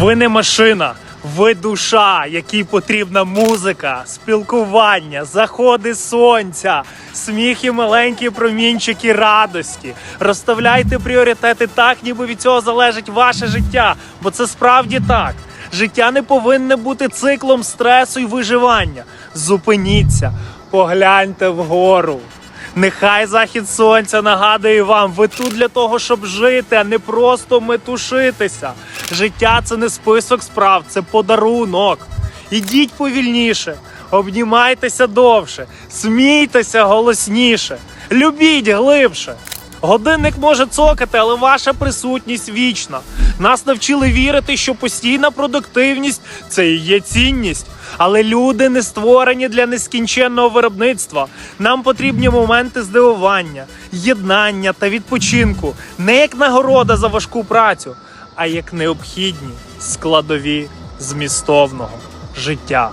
Ви не машина, ви душа, якій потрібна музика, спілкування, заходи сонця, сміх і маленькі промінчики радості. Розставляйте пріоритети так, ніби від цього залежить ваше життя, бо це справді так. Життя не повинне бути циклом стресу і виживання. Зупиніться, погляньте вгору. Нехай захід сонця нагадує вам, ви тут для того, щоб жити, а не просто метушитися. Життя це не список справ, це подарунок. Ідіть повільніше, обнімайтеся довше, смійтеся голосніше, любіть глибше. Годинник може цокати, але ваша присутність вічна. Нас навчили вірити, що постійна продуктивність це і є цінність. Але люди не створені для нескінченного виробництва. Нам потрібні моменти здивування, єднання та відпочинку, не як нагорода за важку працю, а як необхідні складові змістовного життя.